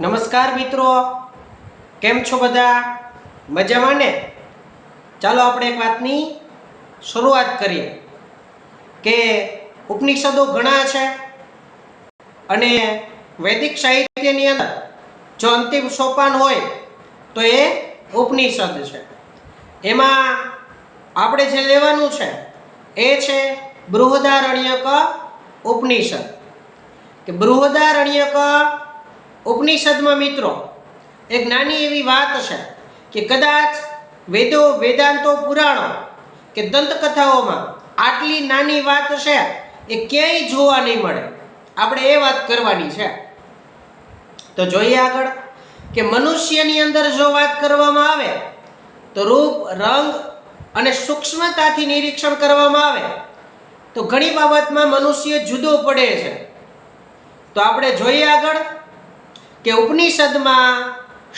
નમસ્કાર મિત્રો. કેમ છો બધા? મજામાં ને? ચાલો આપણે એક વાતની શરૂઆત કરીએ કે ઉપનિષદો ઘણા છે અને વૈદિક સાહિત્યની અંદર જો અંતિમ સોપાન હોય તો એ ઉપનિષદ છે. એમાં આપણે જે લેવાનું છે એ છે બૃહદારણ્યક ઉપનિષદ. કે બૃહદારણ્યક ઉપનિષદમાં મિત્રો, એક નાની એવી વાત છે કે કદાચ વેદો, વેદાંતો, પુરાણો કે દંતકથાઓમાં આટલી નાની વાત છે એ ક્યાંય જોવા નહીં મળે. આપણે એ વાત કરવાની છે. તો જોઈએ આગળ કે મનુષ્યની અંદર જો વાત કરવામાં આવે, તો રૂપ, રંગ અને સૂક્ષ્મતાથી નિરીક્ષણ કરવામાં આવે, તો ઘણી બાબતમાં મનુષ્ય જુદો પડે છે. તો આપણે જોઈએ આગળ કે ઉપનિષદમાં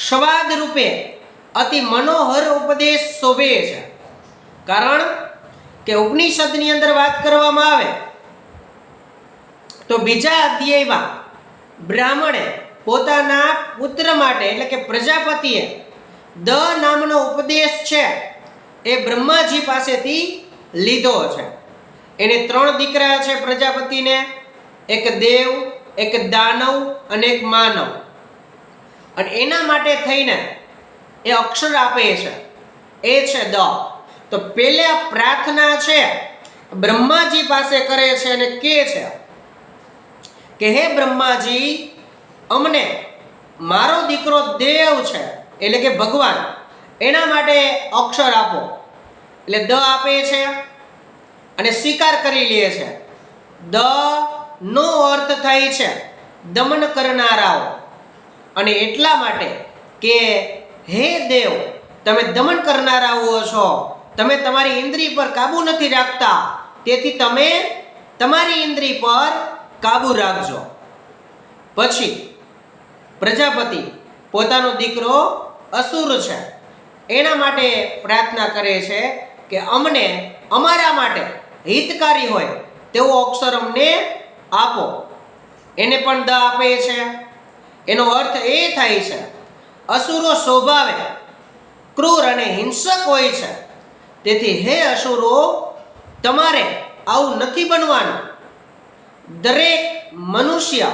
સ્વાદ રૂપે અતિ મનોહર ઉપદેશ શોભે છે. કારણ કે ઉપનિષદની અંદર વાત કરવામાં આવે, તો બીજા અધ્યાયમાં બ્રાહ્મણે પોતાના પુત્ર માટે, એટલે કે પ્રજાપતિએ, દ નામનો ઉપદેશ છે, એ બ્રહ્માજી પાસેથી લીધો છે. એને ત્રણ દીકરા છે પ્રજાપતિને, એક દેવ, એક દાનવ અને એક માનવ. અને એના માટે થઈને એ અક્ષર આપે છે. એ છે દ. તો પેલે પ્રાર્થના છે, બ્રહ્માજી પાસે કરે છે અને કે છે, કે હે બ્રહ્માજી, અમને મારો દીકરો દેવ છે, એટલે કે ભગવાન, એના માટે અક્ષર આપો. એટલે દ આપે છે અને સ્વીકાર કરી લે છે. દ નો અર્થ થાય છે, દમન કરનારાઓ. અને એટલા માટે કે, હે દેવ, તમે દમન કરનારાઓ છો તમે તમારી ઇન્દ્રિય પર કાબુ નથી રાખતા. તેથી તમે તમારી ઇન્દ્રિય પર કાબુ રાખજો. પછી પ્રજાપતિ પોતાનો દીકરો અસુર છે. એના માટે પ્રાર્થના કરે છે કે અમને અમારા માટે હિતકારી હોય તેવો અક્ષર અમને આપો. એને પણ દ આપે છે. એનો અર્થ એ થાય છે, અસુરો સ્વભાવે ક્રૂર અને હિંસક હોય છે. તેથી હે અસુરો, તમારે આવું નથી બનવાનું. દરેક મનુષ્ય,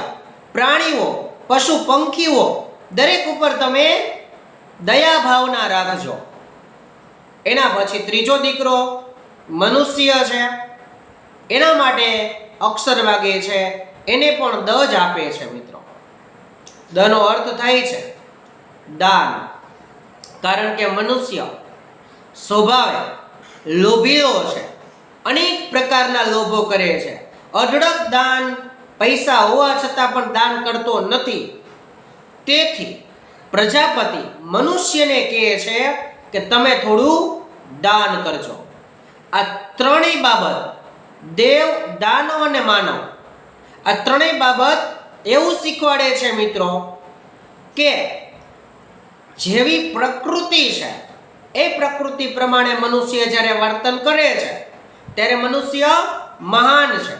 પ્રાણીઓ, પશુ પંખીઓ, દરેક ઉપર તમે દયા ભાવના રાખજો. એના પછી ત્રીજો દીકરો મનુષ્ય છે. એના માટે અક્ષર વાગે છે. એને પણ દજ આપે છે મિત્રો. દનો અર્થ થાય છે દાન. કારણ કે મનુષ્ય સ્વભાવે લોભીઓ છે. અનેક પ્રકારના લોભો કરે છે. અઢળક દાન પૈસા હોવા છતાં પણ દાન કરતો નથી. તેથી પ્રજાપતિ મનુષ્યને કહે છે કે તમે થોડું દાન કરજો. આ ત્રણેય બાબત દેવ, દાનવ અને માનવ. આ ત્રણેય બાબત એવું શીખવાડે છે મિત્રો કે જેવી પ્રકૃતિ છે, એ પ્રકૃતિ પ્રમાણે મનુષ્ય જ્યારે વર્તન કરે છે, ત્યારે મનુષ્ય મહાન છે.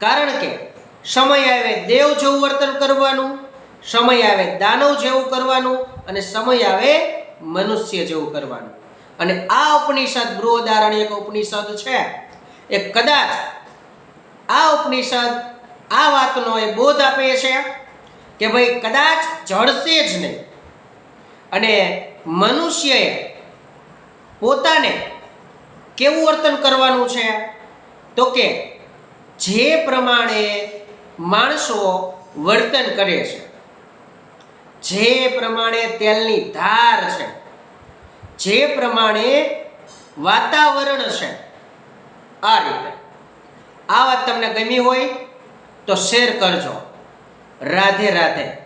કારણ કે સમય આવે દેવ જેવું વર્તન કરવાનું, સમય આવે દાનવ જેવું કરવાનું અને સમય આવે મનુષ્ય જેવું કરવાનું. અને આ ઉપનિષદ બૃહદારણ્યક ઉપનિષદ છે. એ કદાચ આ ઉપનિષદ આ વાતનો એ બોધ આપે છે કે ભાઈ કદાચ જળશે જ નહીં. અને મનુષ્યએ પોતાને કેવું વર્તન કરવાનું છે? તો કે જે પ્રમાણે માણસો વર્તન કરે છે, જે પ્રમાણે તેલની ધાર છે, જે પ્રમાણે વાતાવરણ છે, આ રીતે. આ વાત તમને ગમી હોય તો શેર કરજો. રાધે રાધે.